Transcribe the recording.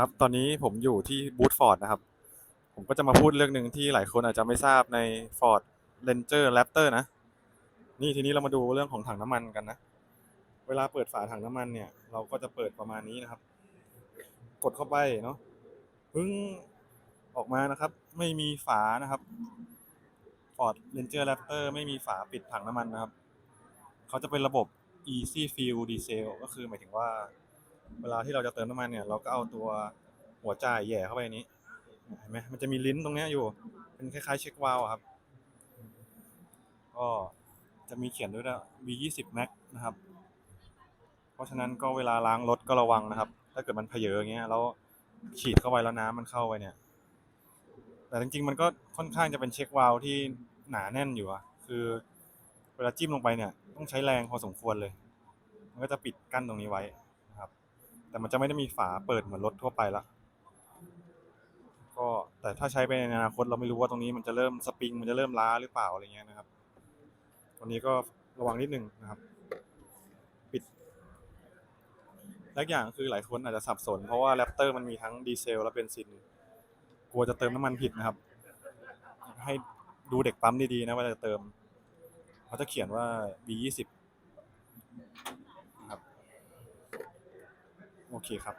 ครับ ตอนนี้ผมอยู่ที่บูธฟอร์ดนะครับ ผมก็จะมาพูดเรื่องหนึ่งที่หลายคนอาจจะไม่ทราบใน Ford Ranger Raptor นะ นี่ทีนี้เรามาดูเรื่องของถังน้ำมันกันนะ เวลาเปิดฝาถังน้ำมันเนี่ย เราก็จะเปิดประมาณนี้นะครับ กดเข้าไปเนาะพึ่งออกมานะครับ ไม่มีฝานะครับ Ford Ranger Raptor ไม่มีฝาปิดถังน้ำมันนะครับ เขาจะเป็นระบบ easy fill diesel ก็คือหมายถึงว่า เวลาที่เราจะเติมน้ำมันเนี่ย เราก็เอาตัวหัวจ่ายแย่เข้าไปนี้เห็นไหมมันจะมีลิ้นตรงนี้อยู่ เป็นคล้ายๆเช็ควาล์วครับ ก็จะมีเขียนด้วยนะ V20 Max นะครับ เพราะฉะนั้นก็เวลาล้างรถก็ระวังนะครับ ถ้าเกิดมันเพเยออย่างเงี้ยแล้วฉีดเข้าไปแล้วน้ำมันเข้าไปเนี่ย แต่จริงๆมันก็ค่อนข้างจะเป็นเช็ควาล์วที่หนาแน่นอยู่อะคือเวลาจิ้มลงไปเนี่ย ต้องใช้แรงพอสมควรเลย มันก็จะปิดกั้นตรงนี้ไว้ แต่มันจะไม่ได้มีฝาเปิดเหมือนรถทั่วไปละก็แต่ถ้าใช้ไปในอนาคตเราไม่รู้ว่าตรงนี้มันจะเริ่มสปริง มันจะเริ่มล้าหรือเปล่าอะไรเงี้ยนะครับตรงนี้ก็ระวังนิดนึงนะครับ ปิดและอีกอย่างคือหลายคนอาจจะสับสน เพราะว่าแรปเตอร์มันมีทั้งดีเซลและเบนซิน กลัวจะเติมน้ำมันผิดนะครับ ให้ดูเด็กปั๊มดีๆนะเวลาจะเติม เขาจะเขียนว่า B20 นะครับ โอเคครับ